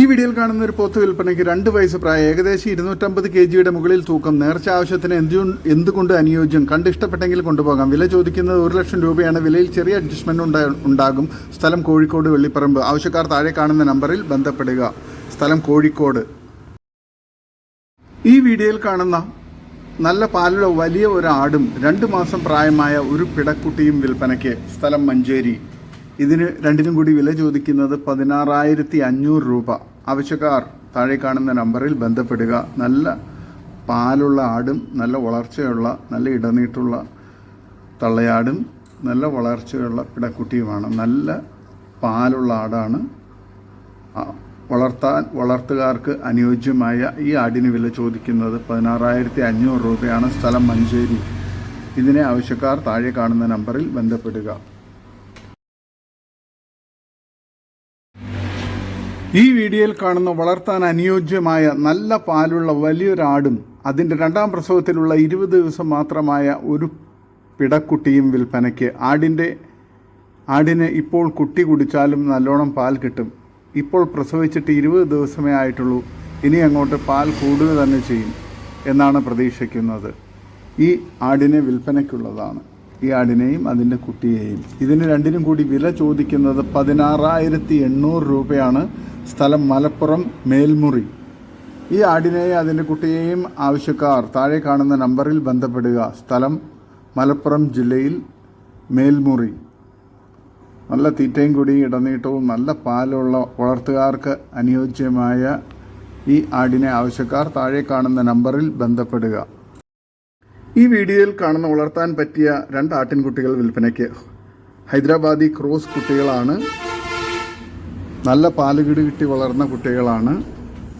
ഈ വീഡിയോയിൽ കാണുന്ന ഒരു പോത്ത് വിൽപ്പനയ്ക്ക് രണ്ട് വയസ്സ് പ്രായം ഏകദേശം ഇരുന്നൂറ്റമ്പത് കെ ജിയുടെ മുകളിൽ തൂക്കം നേർച്ച ആവശ്യത്തിന് എന്തു എന്തുകൊണ്ട് അനുയോജ്യം? കണ്ടിഷ്ടപ്പെട്ടെങ്കിൽ കൊണ്ടുപോകാം. വില ചോദിക്കുന്നത് ഒരു ലക്ഷം രൂപയാണ്. വിലയിൽ ചെറിയ അഡ്ജസ്റ്റ്മെന്റ് ഉണ്ടാകും. സ്ഥലം കോഴിക്കോട് വെള്ളിപ്പറമ്പ്. ആവശ്യക്കാർ താഴെ കാണുന്ന നമ്പറിൽ ബന്ധപ്പെടുക. സ്ഥലം കോഴിക്കോട്. ഈ വീഡിയോയിൽ കാണുന്ന നല്ല പാലുള്ള വലിയ ഒരു ആടും രണ്ട് മാസം പ്രായമായ ഒരു പിടക്കുട്ടിയും വിൽപ്പനയ്ക്ക്. സ്ഥലം മഞ്ചേരി. ഇതിന് രണ്ടിനും കൂടി വില ചോദിക്കുന്നത് പതിനാറായിരത്തി അഞ്ഞൂറ് രൂപ. ആവശ്യക്കാർ താഴെ കാണുന്ന നമ്പറിൽ ബന്ധപ്പെടുക. നല്ല പാലുള്ള ആടും നല്ല വളർച്ചയുള്ള നല്ല ഇടനീട്ടുള്ള തള്ളയാടും നല്ല വളർച്ചയുള്ള പിടക്കുട്ടിയുമാണ്. നല്ല പാലുള്ള ആടാണ്. വളർത്താൻ വളർത്തുകാർക്ക് അനുയോജ്യമായ ഈ ആടിന് വില ചോദിക്കുന്നത് പതിനാറായിരത്തി അഞ്ഞൂറ് രൂപയാണ് സ്ഥലം മഞ്ചേരി. ഇതിനെ ആവശ്യക്കാർ താഴെ കാണുന്ന നമ്പറിൽ ബന്ധപ്പെടുക. ഈ വീഡിയോയിൽ കാണുന്ന വളർത്താൻ അനുയോജ്യമായ നല്ല പാലുള്ള വലിയൊരാടും അതിന്റെ രണ്ടാം പ്രസവത്തിലുള്ള ഇരുപത് ദിവസം മാത്രമായ ഒരു പിടക്കുട്ടിയും വിൽപ്പനയ്ക്ക് ആടിന്റെ ആടിന് ഇപ്പോൾ കുട്ടി കുടിച്ചാലും നല്ലോണം പാൽ കിട്ടും. ഇപ്പോൾ പ്രസവിച്ചിട്ട് ഇരുപത് ദിവസമേ ആയിട്ടുള്ളൂ. ഇനി അങ്ങോട്ട് പാൽ കൂടുക തന്നെ ചെയ്യും എന്നാണ് പ്രതീക്ഷിക്കുന്നത്. ഈ ആടിനെ വിൽപ്പനയ്ക്കുള്ളതാണ്. ഈ ആടിനെയും അതിന്റെ കുട്ടിയെയും. ഇതിന് രണ്ടിനും കൂടി വില ചോദിക്കുന്നത് പതിനാറായിരത്തി എണ്ണൂറ് രൂപയാണ് സ്ഥലം മലപ്പുറം മേൽമുറി. ഈ ആടിനെയും അതിന്റെ കുട്ടിയെയും ആവശ്യക്കാർ താഴെ കാണുന്ന നമ്പറിൽ ബന്ധപ്പെടുക. സ്ഥലം മലപ്പുറം ജില്ലയിൽ മേൽമുറി. നല്ല തീറ്റയും കൂടി ഇടനീട്ടവും നല്ല പാലുള്ള വളർത്തുകാർക്ക് അനുയോജ്യമായ ഈ ആടിനെ ആവശ്യക്കാർ താഴെ കാണുന്ന നമ്പറിൽ ബന്ധപ്പെടുക. ഈ വീഡിയോയിൽ കാണുന്ന വളർത്താൻ പറ്റിയ രണ്ട് ആട്ടിൻകുട്ടികൾ വിൽപ്പനയ്ക്ക് ഹൈദരാബാദി ക്രോസ് കുട്ടികളാണ്. നല്ല പാലുകിട് കിട്ടി വളർന്ന കുട്ടികളാണ്.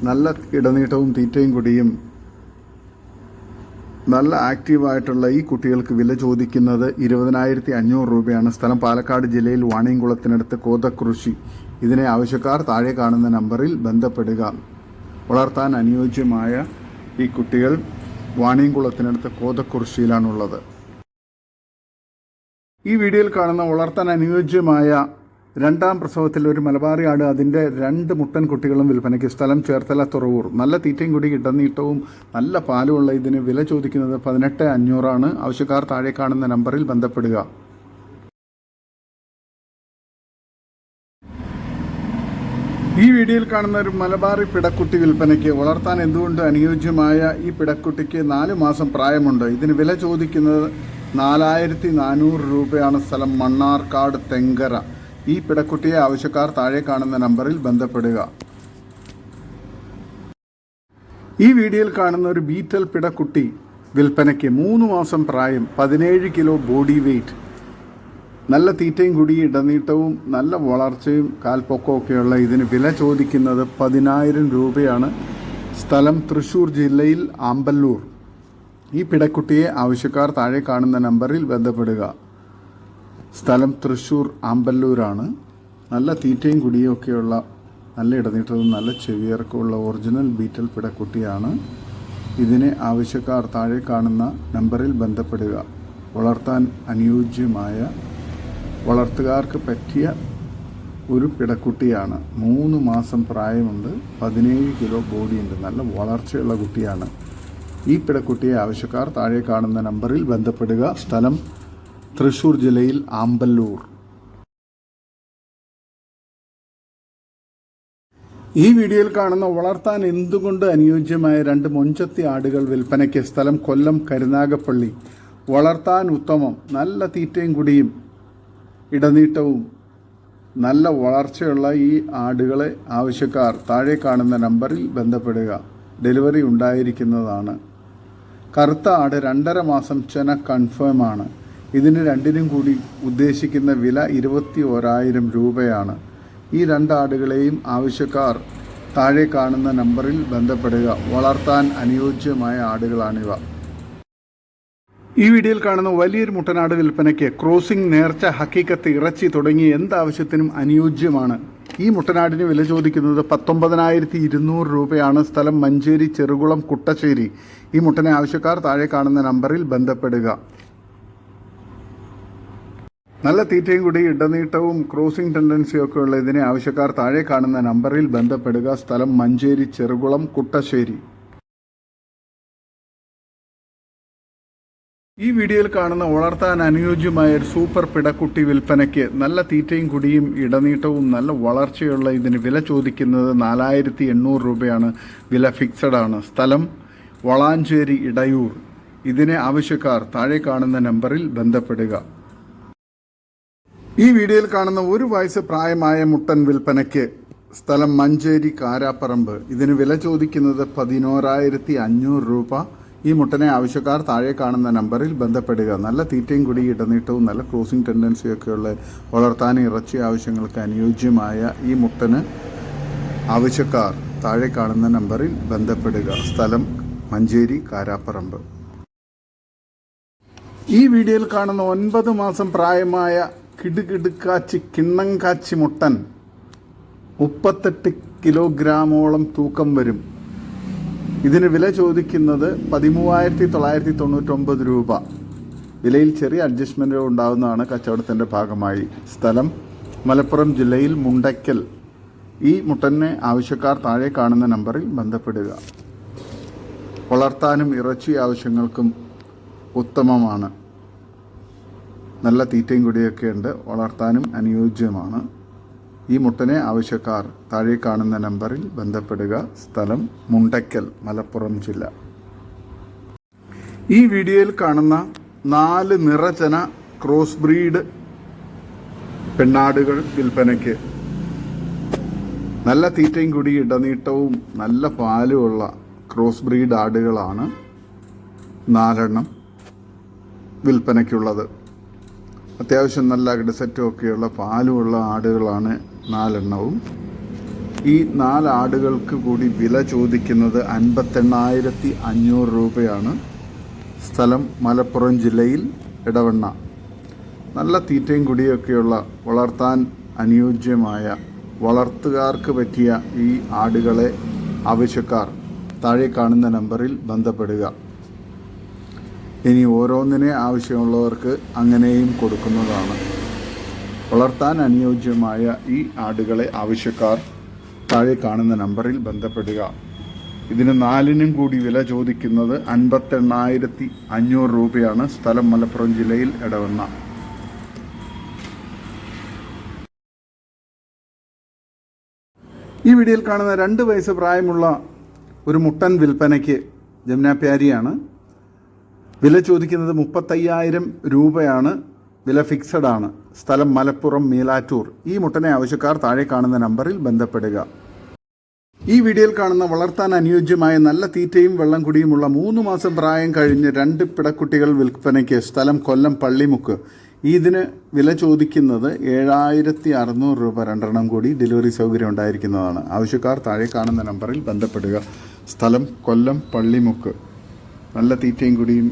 നല്ല ഇടനീട്ടവും തീറ്റയും കുടിയും നല്ല ആക്റ്റീവായിട്ടുള്ള ഈ കുട്ടികൾക്ക് വില ചോദിക്കുന്നത് ഇരുപതിനായിരത്തി അഞ്ഞൂറ് രൂപയാണ്. സ്ഥലം പാലക്കാട് ജില്ലയിൽ വാണിയംകുളത്തിനടുത്ത് കോതകൃഷി ഇതിനെ ആവശ്യക്കാർ താഴെ കാണുന്ന നമ്പറിൽ ബന്ധപ്പെടുക. വളർത്താൻ അനുയോജ്യമായ ഈ കുട്ടികൾ വാണിയംകുളത്തിനടുത്ത് കോതക്കുറിശിയിലാണുള്ളത് ഈ വീഡിയോയിൽ കാണുന്ന വളർത്താൻ അനുയോജ്യമായ രണ്ടാം പ്രസവത്തിൽ ഒരു മലബാറി ആട് അതിന്റെ രണ്ട് മുട്ടൻ കുട്ടികളും വിൽപ്പനയ്ക്ക് സ്ഥലം ചേർത്തല തുറവൂർ. നല്ല തീറ്റയും കൂടി ഇടനീട്ടവും നല്ല പാലുമുള്ള ഇതിന് വില ചോദിക്കുന്നത് പതിനെട്ട് അഞ്ഞൂറാണ്. ആവശ്യക്കാർ താഴെ കാണുന്ന നമ്പറിൽ ബന്ധപ്പെടുക. ഈ വീഡിയോയിൽ കാണുന്ന ഒരു മലബാറി പിടക്കുട്ടി വിൽപ്പനയ്ക്ക് വളർത്താൻ എന്തുകൊണ്ട് അനുയോജ്യമായ ഈ പിടക്കുട്ടിക്ക് നാല് മാസം പ്രായമുണ്ട്? ഇതിന് വില ചോദിക്കുന്നത് നാലായിരത്തി നാനൂറ് രൂപയാണ് സ്ഥലം മണ്ണാർക്കാട് തെങ്കര. ഈ പിടക്കുട്ടിയെ ആവശ്യക്കാർ താഴെ കാണുന്ന നമ്പറിൽ ബന്ധപ്പെടുക. ഈ വീഡിയോയിൽ കാണുന്ന ഒരു ബീറ്റൽ പിടക്കുട്ടി വിൽപ്പനയ്ക്ക് മൂന്ന് മാസം പ്രായം പതിനേഴ് കിലോ ബോഡി വെയ്റ്റ് നല്ല തീറ്റയും കൂടി ഇടനീട്ടവും നല്ല വളർച്ചയും കാൽപ്പൊക്കമൊക്കെയുള്ള ഇതിന് വില ചോദിക്കുന്നത് പതിനായിരം രൂപയാണ്. സ്ഥലം തൃശ്ശൂർ ജില്ലയിൽ ആമ്പല്ലൂർ. ഈ പിടക്കുട്ടിയെ ആവശ്യക്കാർ താഴെ കാണുന്ന നമ്പറിൽ ബന്ധപ്പെടുക. സ്ഥലം തൃശ്ശൂർ ആമ്പല്ലൂരാണ്. നല്ല തീറ്റയും കുടിയും ഒക്കെയുള്ള നല്ല ഇടനീട്ടവും നല്ല ചെവിയർക്കുള്ള ഒറിജിനൽ ബീറ്റൽ പിടക്കുട്ടിയാണ്. ഇതിനെ ആവശ്യക്കാർ താഴെ കാണുന്ന നമ്പറിൽ ബന്ധപ്പെടുക. വളർത്താൻ അനുയോജ്യമായ വളർത്തുകാർക്ക് പറ്റിയ ഒരു പിടക്കുട്ടിയാണ്. മൂന്ന് മാസം പ്രായമുണ്ട്. പതിനേഴ് കിലോ ബോഡിയുണ്ട്. നല്ല വളർച്ചയുള്ള കുട്ടിയാണ്. ഈ പിടക്കുട്ടിയെ ആവശ്യക്കാർ താഴെ കാണുന്ന നമ്പറിൽ ബന്ധപ്പെടുക. സ്ഥലം തൃശ്ശൂർ ജില്ലയിൽ ആമ്പല്ലൂർ. ഈ വീഡിയോയിൽ കാണുന്ന വളർത്താൻ എന്തുകൊണ്ട് അനുയോജ്യമായ രണ്ട് മൊഞ്ചത്തി ആടുകൾ വിൽപ്പനയ്ക്ക്? സ്ഥലം കൊല്ലം കരുനാഗപ്പള്ളി. വളർത്താൻ ഉത്തമം. നല്ല തീറ്റയും കുടിയും. ഇടനീട്ടവും നല്ല വളർച്ചയുള്ള ഈ ആടുകളെ ആവശ്യക്കാർ താഴെ കാണുന്ന നമ്പറിൽ ബന്ധപ്പെടുക. ഡെലിവറി ഉണ്ടായിരിക്കുന്നതാണ്. കറുത്ത ആട് രണ്ടര മാസം ചെന കൺഫേം ആണ്. ഇതിന് രണ്ടിനും കൂടി ഉദ്ദേശിക്കുന്ന വില ഇരുപത്തി ഓരായിരം രൂപയാണ്. ഈ രണ്ട് ആടുകളെയും ആവശ്യക്കാർ താഴെ കാണുന്ന നമ്പറിൽ ബന്ധപ്പെടുക. വളർത്താൻ അനുയോജ്യമായ ആടുകളാണിവ. ഈ വീഡിയോയിൽ കാണുന്ന വലിയൊരു മുട്ടനാട് വിൽപ്പനയ്ക്ക് ക്രോസിംഗ് നേർച്ച ഹക്കീക്കത്ത് ഇറച്ചി തുടങ്ങി എന്താവശ്യത്തിനും അനുയോജ്യമാണ്. ഈ മുട്ടനാടിന് വില ചോദിക്കുന്നത് പത്തൊമ്പതിനായിരത്തി ഇരുന്നൂറ് രൂപയാണ്. സ്ഥലം മഞ്ചേരി ചെറുകുളം കുട്ടശ്ശേരി. ഈ മുട്ടനെ ആവശ്യക്കാർ താഴെ കാണുന്ന നമ്പറിൽ ബന്ധപ്പെടുക. നല്ല തീറ്റയും കൂടി ഇടനീട്ടവും ക്രോസിംഗ് ടെൻഡൻസിയും ഒക്കെ ഉള്ള ഇതിനെ ആവശ്യക്കാർ താഴെ കാണുന്ന നമ്പറിൽ ബന്ധപ്പെടുക. സ്ഥലം മഞ്ചേരി ചെറുകുളം കുട്ടശ്ശേരി. ഈ വീഡിയോയിൽ കാണുന്ന വളർത്താൻ അനുയോജ്യമായ ഒരു സൂപ്പർ പിടക്കുട്ടി വിൽപ്പനയ്ക്ക് നല്ല തീറ്റയും കുടിയും ഇടനീട്ടവും നല്ല വളർച്ചയുള്ള ഇതിന് വില ചോദിക്കുന്നത് നാലായിരത്തി എണ്ണൂറ് രൂപയാണ്. വില ഫിക്സഡ് ആണ്. സ്ഥലം വളാഞ്ചേരി ഇടയൂർ. ഇതിനെ ആവശ്യക്കാർ താഴെ കാണുന്ന നമ്പറിൽ ബന്ധപ്പെടുക. ഈ വീഡിയോയിൽ കാണുന്ന ഒരു വയസ്സ് പ്രായമായ മുട്ടൻ വിൽപ്പനയ്ക്ക് സ്ഥലം മഞ്ചേരി കാരാപ്പറമ്പ്. ഇതിന് വില ചോദിക്കുന്നത് പതിനോരായിരത്തി അഞ്ഞൂറ് രൂപ. ഈ മുട്ടനെ ആവശ്യക്കാർ താഴെ കാണുന്ന നമ്പറിൽ ബന്ധപ്പെടുക. നല്ല തീറ്റയും കുടി ഇടനീട്ടവും നല്ല ക്രോസിംഗ് ടെൻഡൻസിയൊക്കെയുള്ള വളർത്താൻ ഇറച്ചി ആവശ്യങ്ങൾക്ക് അനുയോജ്യമായ ഈ മുട്ടന് ആവശ്യക്കാർ താഴെ കാണുന്ന നമ്പറിൽ ബന്ധപ്പെടുക. സ്ഥലം മഞ്ചേരി കാരാപ്പറമ്പ്. ഈ വീഡിയോയിൽ കാണുന്ന ഒൻപത് മാസം പ്രായമായ കിടുകിടുക്കാച്ചി കിണ്ണം മുട്ടൻ മുപ്പത്തെട്ട് കിലോഗ്രാമോളം തൂക്കം വരും. ഇതിന് വില ചോദിക്കുന്നത് പതിമൂവായിരത്തി തൊള്ളായിരത്തി തൊണ്ണൂറ്റൊമ്പത് രൂപ. വിലയിൽ ചെറിയ അഡ്ജസ്റ്റ്മെന്റുകൾ ഉണ്ടാകുന്നതാണ് കച്ചവടത്തിന്റെ ഭാഗമായി. സ്ഥലം മലപ്പുറം ജില്ലയിൽ മുണ്ടയ്ക്കൽ. ഈ മുട്ടനെ ആവശ്യക്കാർ താഴെ കാണുന്ന നമ്പറിൽ ബന്ധപ്പെടുക. വളർത്താനും ഇറച്ചി ആവശ്യങ്ങൾക്കും ഉത്തമമാണ്. നല്ല തീറ്റയും കൂടിയൊക്കെ ഉണ്ട് വളർത്താനും അനുയോജ്യമാണ്. ഈ മുട്ടനെ ആവശ്യക്കാർ താഴെ കാണുന്ന നമ്പറിൽ ബന്ധപ്പെടുക. സ്ഥലം മുണ്ടയ്ക്കൽ മലപ്പുറം ജില്ല. ഈ വീഡിയോയിൽ കാണുന്ന നാല് നിറചന ക്രോസ് ബ്രീഡ് പെണ്ണാടുകൾ വിൽപ്പനയ്ക്ക്. നല്ല തീറ്റയും കൂടി ഇടനീട്ടവും നല്ല പാലുമുള്ള ക്രോസ് ബ്രീഡ് ആടുകളാണ് നാലെണ്ണം വിൽപ്പനയ്ക്കുള്ളത്. അത്യാവശ്യം നല്ല അകിടസെറ്റും ഒക്കെയുള്ള പാലുമുള്ള ആടുകളാണ് നാലെണ്ണവും. ഈ നാലാടുകൾക്ക് കൂടി വില ചോദിക്കുന്നത് അൻപത്തെണ്ണായിരത്തി അഞ്ഞൂറ് രൂപയാണ്. സ്ഥലം മലപ്പുറം ജില്ലയിൽ ഇടവണ്ണ നല്ല തീറ്റയും കുടിയൊക്കെയുള്ള വളർത്താൻ അനുയോജ്യമായ വളർത്തുകാർക്ക് പറ്റിയ ഈ ആടുകളെ ആവശ്യക്കാർ താഴെ കാണുന്ന നമ്പറിൽ ബന്ധപ്പെടുക. ഇനി ഓരോന്നിനെ ആവശ്യമുള്ളവർക്ക് അങ്ങനെയും കൊടുക്കുന്നതാണ്. വളർത്താൻ അനുയോജ്യമായ ഈ ആടുകളെ ആവശ്യക്കാർ താഴെ കാണുന്ന നമ്പറിൽ ബന്ധപ്പെടുക. ഇതിന് നാലിനും കൂടി വില ചോദിക്കുന്നത് അൻപത്തെണ്ണായിരത്തി അഞ്ഞൂറ് രൂപയാണ്. സ്ഥലം മലപ്പുറം ജില്ലയിൽ ഇടവണ്ണ ഈ വീഡിയോയിൽ കാണുന്ന രണ്ട് വയസ്സ് പ്രായമുള്ള ഒരു മുട്ടൻ വിൽപ്പനയ്ക്ക് ജമുന പ്യാരിയാണ്. വില ചോദിക്കുന്നത് മുപ്പത്തയ്യായിരം രൂപയാണ്. വില ഫിക്സഡ് ആണ് സ്ഥലം മലപ്പുറം മീലാറ്റൂർ. ഈ മുട്ടനെ ആവശ്യക്കാർ താഴെ കാണുന്ന നമ്പറിൽ ബന്ധപ്പെടുക. ഈ വീഡിയോയിൽ കാണുന്ന വളർത്താൻ അനുയോജ്യമായ നല്ല തീറ്റയും വെള്ളം കുടിയുമുള്ള മൂന്ന് മാസം പ്രായം കഴിഞ്ഞ് രണ്ട് പിടക്കുട്ടികൾ വിൽപ്പനയ്ക്ക് സ്ഥലം കൊല്ലം പള്ളിമുക്ക്. ഇതിന് വില ചോദിക്കുന്നത് ഏഴായിരത്തി അറുന്നൂറ് രൂപ രണ്ടെണ്ണം കൂടി ഡെലിവറി സൗകര്യം ഉണ്ടായിരിക്കുന്നതാണ്. ആവശ്യക്കാർ താഴെ കാണുന്ന നമ്പറിൽ ബന്ധപ്പെടുക. സ്ഥലം കൊല്ലം പള്ളിമുക്ക്. നല്ല തീറ്റയും കുടിയും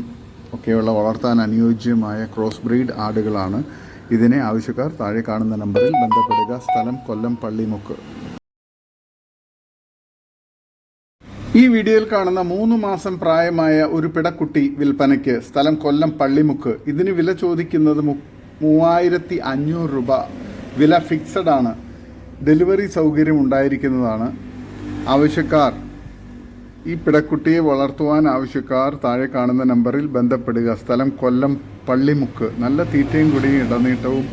ഒക്കെയുള്ള വളർത്താൻ അനുയോജ്യമായ ക്രോസ് ബ്രീഡ് ആടുകളാണ്. ഇതിനെ ആവശ്യക്കാർ താഴെ കാണുന്ന നമ്പറിൽ ബന്ധപ്പെടുക. സ്ഥലം കൊല്ലം പള്ളിമുക്ക് ഈ വീഡിയോയിൽ കാണുന്ന മൂന്ന് മാസം പ്രായമായ ഒരു പിടക്കുട്ടി വിൽപ്പനയ്ക്ക് സ്ഥലം കൊല്ലം പള്ളിമുക്ക് ഇതിന് വില ചോദിക്കുന്നത് മൂവായിരത്തി അഞ്ഞൂറ് രൂപ. വില ഫിക്സഡ് ആണ്. ഡെലിവറി സൗകര്യം ഉണ്ടായിരിക്കുന്നതാണ്. ആവശ്യക്കാർ ഈ പിടക്കുട്ടിയെ വളർത്തുവാൻ ആവശ്യക്കാർ താഴെ കാണുന്ന നമ്പറിൽ ബന്ധപ്പെടുക. സ്ഥലം കൊല്ലം പള്ളിമുക്ക്. നല്ല തീറ്റയും കുടിയും ഇടനീട്ടവും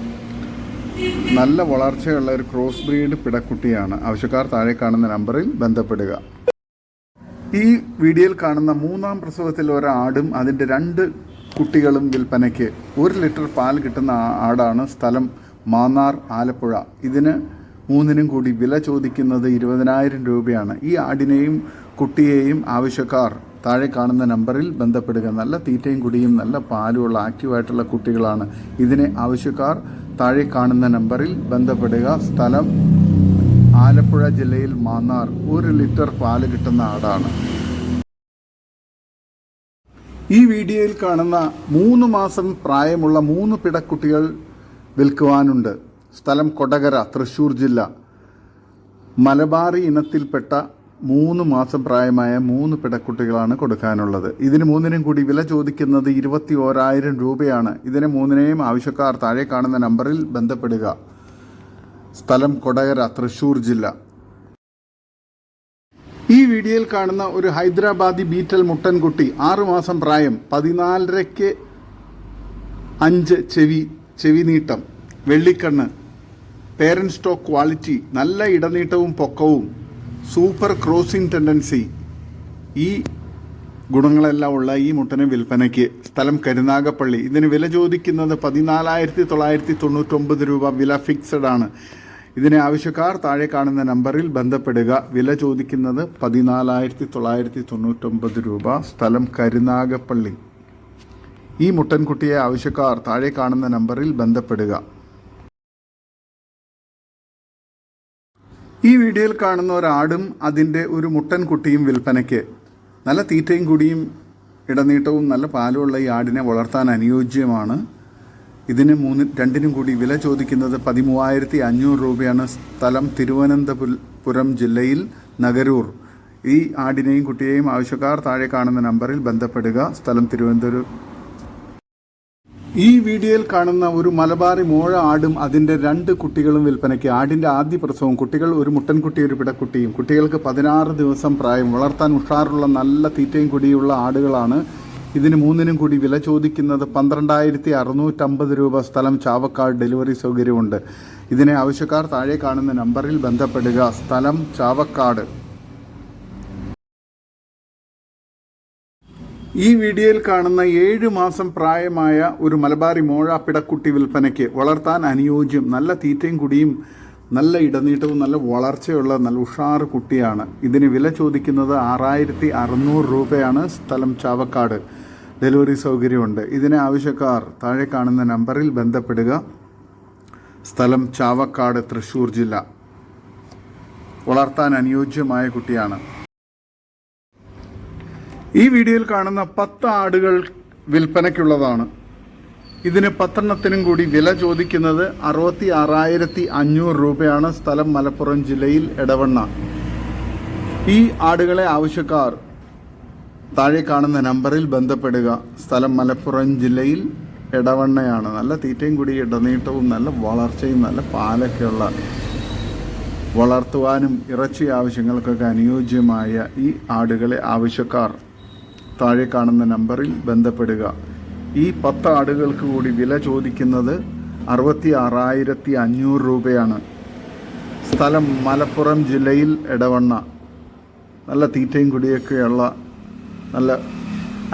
നല്ല വളർച്ചയുള്ള ഒരു ക്രോസ് ബ്രീഡ് പിടക്കുട്ടിയാണ്. ആവശ്യക്കാർ താഴെ കാണുന്ന നമ്പറിൽ ബന്ധപ്പെടുക. ഈ വീഡിയോയിൽ കാണുന്ന മൂന്നാം പ്രസവത്തിൽ ഒരാടും അതിന്റെ രണ്ട് കുട്ടികളും വിൽപ്പനയ്ക്ക് ഒരു ലിറ്റർ പാൽ കിട്ടുന്ന ആടാണ് സ്ഥലം മാന്നാർ ആലപ്പുഴ. ഇതിന് മൂന്നിനും കൂടി വില ചോദിക്കുന്നത് ഇരുപതിനായിരം രൂപയാണ്. ഈ ആടിനെയും കുട്ടിയെയും ആവശ്യക്കാർ താഴെ കാണുന്ന നമ്പറിൽ ബന്ധപ്പെടുക. നല്ല തീറ്റയും കുടിയും നല്ല പാലുമുള്ള ആക്റ്റീവായിട്ടുള്ള കുട്ടികളാണ്. ഇതിനെ ആവശ്യക്കാർ താഴെ കാണുന്ന നമ്പറിൽ ബന്ധപ്പെടുക. സ്ഥലം ആലപ്പുഴ ജില്ലയിൽ മാന്നാർ. ഒരു ലിറ്റർ പാൽ കിട്ടുന്ന ആടാണ്. ഈ വീഡിയോയിൽ കാണുന്ന മൂന്ന് മാസം പ്രായമുള്ള മൂന്ന് പിടക്കുട്ടികൾ വിൽക്കുവാനുണ്ട്. സ്ഥലം കൊടകര തൃശ്ശൂർ ജില്ല. മലബാറി ഇനത്തിൽപ്പെട്ട മൂന്ന് മാസം പ്രായമായ മൂന്ന് പിടക്കുട്ടികളാണ് കൊടുക്കാനുള്ളത്. ഇതിന് മൂന്നിനും കൂടി വില ചോദിക്കുന്നത് ഇരുപത്തി ഓരായിരം രൂപയാണ്. ഇതിന് മൂന്നിനെയും ആവശ്യക്കാർ താഴെ കാണുന്ന നമ്പറിൽ ബന്ധപ്പെടുക. സ്ഥലം കൊടകര തൃശ്ശൂർ ജില്ല. ഈ വീഡിയോയിൽ കാണുന്ന ഒരു ഹൈദരാബാദി ബീറ്റൽ മുട്ടൻകുട്ടി ആറുമാസം പ്രായം പതിനാലരയ്ക്ക് അഞ്ച് ചെവി ചെവി നീട്ടം വെള്ളിക്കണ്ണ് പേരന്റ് സ്റ്റോക്ക് ക്വാളിറ്റി നല്ല ഇടനീട്ടവും പൊക്കവും സൂപ്പർ ക്രോസിംഗ് ടെൻഡൻസി ഈ ഗുണങ്ങളെല്ലാം ഉള്ള ഈ മുട്ടനെ വിൽപ്പനയ്ക്ക് സ്ഥലം കരുനാഗപ്പള്ളി. ഇതിന് വില ചോദിക്കുന്നത് പതിനാലായിരത്തി തൊള്ളായിരത്തി തൊണ്ണൂറ്റൊമ്പത് രൂപ വില ഫിക്സഡ് ആണ്. ഇതിനെ ആവശ്യക്കാർ താഴെ കാണുന്ന നമ്പറിൽ ബന്ധപ്പെടുക. വില ചോദിക്കുന്നത് പതിനാലായിരത്തി തൊള്ളായിരത്തി തൊണ്ണൂറ്റൊമ്പത് രൂപ സ്ഥലം കരുനാഗപ്പള്ളി. ഈ മുട്ടൻകുട്ടിയെ ആവശ്യക്കാർ താഴെ കാണുന്ന നമ്പറിൽ ബന്ധപ്പെടുക. ഈ വീഡിയോയിൽ കാണുന്ന ഒരാടും അതിന്റെ ഒരു മുട്ടൻ കുട്ടിയും വിൽപ്പനയ്ക്ക് നല്ല തീറ്റയും കുടിയും ഇടനീട്ടവും നല്ല പാലുമുള്ള ഈ ആടിനെ വളർത്താൻ അനുയോജ്യമാണ്. ഇതിന് മൂന്ന് രണ്ടിനും കൂടി വില ചോദിക്കുന്നത് പതിമൂവായിരത്തി അഞ്ഞൂറ് രൂപയാണ്. സ്ഥലം തിരുവനന്തപുരം ജില്ലയിൽ നഗരൂർ. ഈ ആടിനെയും കുട്ടിയെയും ആവശ്യക്കാർ താഴെ കാണുന്ന നമ്പറിൽ ബന്ധപ്പെടുക. സ്ഥലം തിരുവനന്തപുരം ഈ വീഡിയോയിൽ കാണുന്ന ഒരു മലബാറി മോഴ ആടും അതിന്റെ രണ്ട് കുട്ടികളും വിൽപ്പനയ്ക്ക്. ആടിന്റെ ആദ്യ പ്രസവം കുട്ടികൾ ഒരു മുട്ടൻകുട്ടി ഒരു പിടക്കുട്ടിയും. കുട്ടികൾക്ക് പതിനാറ് ദിവസം പ്രായം. വളർത്താൻ ഉഷാറുള്ള നല്ല തീറ്റയും കൂടിയുള്ള ആടുകളാണ്. ഇതിന് മൂന്നിനും കൂടി വില ചോദിക്കുന്നത് പന്ത്രണ്ടായിരത്തി അറുന്നൂറ്റമ്പത് രൂപ സ്ഥലം ചാവക്കാട് ഡെലിവറി സൗകര്യമുണ്ട്. ഇതിനെ ആവശ്യക്കാർ താഴെ കാണുന്ന നമ്പറിൽ ബന്ധപ്പെടുക. സ്ഥലം ചാവക്കാട്. ഈ വീഡിയോയിൽ കാണുന്ന ഏഴ് മാസം പ്രായമായ ഒരു മലബാറി മോഴ പിടക്കുട്ടി വിൽപ്പനയ്ക്ക് വളർത്താൻ അനുയോജ്യം നല്ല തീറ്റയും കുടിയും നല്ല ഇടനീട്ടവും നല്ല വളർച്ചയുള്ള നല്ല ഉഷാർ കുട്ടിയാണ്. ഇതിന് വില ചോദിക്കുന്നത് ആറായിരത്തി അറുന്നൂറ് രൂപയാണ് സ്ഥലം ചാവക്കാട്. ഡെലിവറി സൗകര്യമുണ്ട്. ഇതിനെ ആവശ്യക്കാർ താഴെ കാണുന്ന നമ്പറിൽ ബന്ധപ്പെടുക. സ്ഥലം ചാവക്കാട് തൃശ്ശൂർ ജില്ല. വളർത്താൻ അനുയോജ്യമായ കുട്ടിയാണ്. ഈ വീഡിയോയിൽ കാണുന്ന പത്ത് ആടുകൾ വിൽപ്പനയ്ക്കുള്ളതാണ്. ഇതിന് പത്തെണ്ണത്തിനും കൂടി വില ചോദിക്കുന്നത് അറുപത്തി ആറായിരത്തി അഞ്ഞൂറ് രൂപയാണ് സ്ഥലം മലപ്പുറം ജില്ലയിൽ എടവണ്ണ. ഈ ആടുകളെ ആവശ്യക്കാർ താഴെ കാണുന്ന നമ്പറിൽ ബന്ധപ്പെടുക. സ്ഥലം മലപ്പുറം ജില്ലയിൽ ഇടവണ്ണയാണ് നല്ല തീറ്റയും കൂടി ഇടനീട്ടവും നല്ല വളർച്ചയും നല്ല പാലൊക്കെയുള്ള വളർത്തുവാനും ഇറച്ചി ആവശ്യങ്ങൾക്കൊക്കെ അനുയോജ്യമായ ഈ ആടുകളെ ആവശ്യക്കാർ താഴെ കാണുന്ന നമ്പറിൽ ബന്ധപ്പെടുക. ഈ പത്ത് ആടുകൾക്ക് കൂടി വില ചോദിക്കുന്നത് അറുപത്തി ആറായിരത്തി അഞ്ഞൂറ് രൂപയാണ്. സ്ഥലം മലപ്പുറം ജില്ലയിൽ ഇടവണ്ണ നല്ല തീറ്റയും കുടിയൊക്കെയുള്ള നല്ല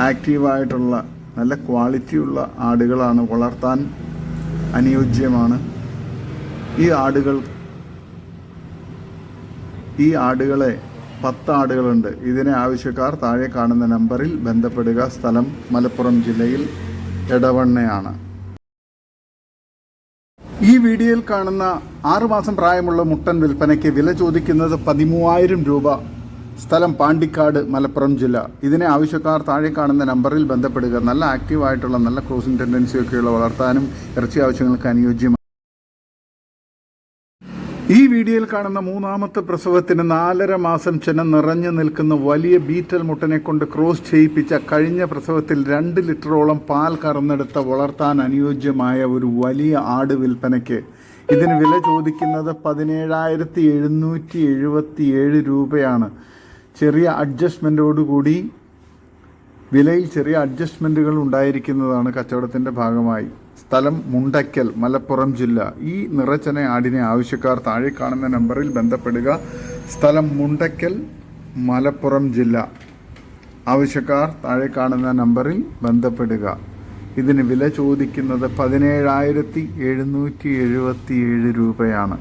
ആക്റ്റീവായിട്ടുള്ള നല്ല ക്വാളിറ്റിയുള്ള ആടുകളാണ് വളർത്താൻ അനുയോജ്യമാണ്. ഈ ആടുകൾ ഈ ആടുകളെ പത്ത് ആടുകളുണ്ട് ഇതിനെ ആവശ്യക്കാർ താഴെ കാണുന്ന നമ്പറിൽ ബന്ധപ്പെടുക. സ്ഥലം മലപ്പുറം ജില്ലയിൽ എടവണ്ണയാണ്. ഈ വീഡിയോയിൽ കാണുന്ന ആറുമാസം പ്രായമുള്ള മുട്ടൻ വിൽപ്പനയ്ക്ക് വില ചോദിക്കുന്നത് പതിമൂവായിരം രൂപ. സ്ഥലം പാണ്ടിക്കാട് മലപ്പുറം ജില്ല. ഇതിനെ ആവശ്യക്കാർ താഴെ കാണുന്ന നമ്പറിൽ ബന്ധപ്പെടുക. നല്ല ആക്റ്റീവായിട്ടുള്ള നല്ല ക്രോസിംഗ് ടെൻഡൻസിയൊക്കെയുള്ള വളർത്താനും ഇറച്ചി ആവശ്യങ്ങൾക്ക് അനുയോജ്യമാണ് ഈ വീഡിയോയിൽ കാണുന്ന മൂന്നാമത്തെ പ്രസവത്തിന് നാലര മാസം ചെന നിറഞ്ഞു നിൽക്കുന്ന വലിയ ബീറ്റൽ മുട്ടനെ കൊണ്ട് ക്രോസ് ചെയ്യിപ്പിച്ച കഴിഞ്ഞ പ്രസവത്തിൽ രണ്ട് ലിറ്ററോളം പാൽ കറന്നെടുത്ത വളർത്താൻ അനുയോജ്യമായ ഒരു വലിയ ആട് വിൽപ്പനയ്ക്ക്. ഇതിന് വില ചോദിക്കുന്നത് പതിനേഴായിരത്തി എഴുന്നൂറ്റി എഴുപത്തി ഏഴ് രൂപയാണ്. ചെറിയ അഡ്ജസ്റ്റ്മെന്റോടുകൂടി വിലയിൽ ചെറിയ അഡ്ജസ്റ്റ്മെന്റുകൾ ഉണ്ടായിരിക്കുന്നതാണ് കച്ചവടത്തിന്റെ ഭാഗമായി. സ്ഥലം മുണ്ടയ്ക്കൽ മലപ്പുറം ജില്ല. ഈ നിറച്ചന ആടിനെ ആവശ്യക്കാർ താഴെ കാണുന്ന നമ്പറിൽ ബന്ധപ്പെടുക. സ്ഥലം മുണ്ടയ്ക്കൽ മലപ്പുറം ജില്ല. ആവശ്യക്കാർ താഴെ കാണുന്ന നമ്പറിൽ ബന്ധപ്പെടുക. ഇതിന് വില ചോദിക്കുന്നത് പതിനേഴായിരത്തി എഴുന്നൂറ്റി എഴുപത്തി ഏഴ് രൂപയാണ്.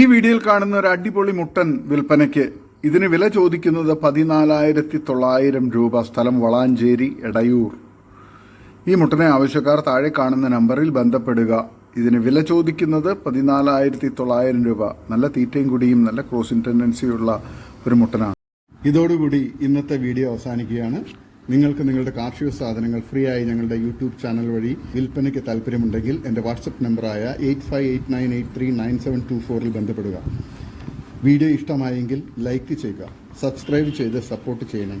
ഈ വീഡിയോയിൽ കാണുന്ന ഒരു അടിപൊളി മുട്ടൻ വിൽപ്പനയ്ക്ക് ഇതിന് വില ചോദിക്കുന്നത് പതിനാലായിരത്തി തൊള്ളായിരം രൂപ. സ്ഥലം വളാഞ്ചേരി എടയൂർ. ഈ മുട്ടനെ ആവശ്യക്കാർ താഴെ കാണുന്ന നമ്പറിൽ ബന്ധപ്പെടുക. ഇതിന് വില ചോദിക്കുന്നത് പതിനാലായിരത്തി തൊള്ളായിരം രൂപ. നല്ല തീറ്റയും കുടിയും നല്ല ക്രോസിംഗ് ടെൻഡൻസിയുള്ള ഒരു മുട്ടനാണ്. ഇതോടുകൂടി ഇന്നത്തെ വീഡിയോ അവസാനിക്കുകയാണ്. നിങ്ങൾക്ക് നിങ്ങളുടെ കാർഷിക സാധനങ്ങൾ ഫ്രീ ആയി ഞങ്ങളുടെ യൂട്യൂബ് ചാനൽ വഴി വിൽപ്പനയ്ക്ക് താല്പര്യമുണ്ടെങ്കിൽ എന്റെ വാട്സപ്പ് നമ്പറായ eight five eight nine eight three nine seven two ഫോറിൽ ബന്ധപ്പെടുക. വീഡിയോ ഇഷ്ടമായെങ്കിൽ ലൈക്ക് ചെയ്യുക സബ്സ്ക്രൈബ് ചെയ്ത് സപ്പോർട്ട് ചെയ്യണേ.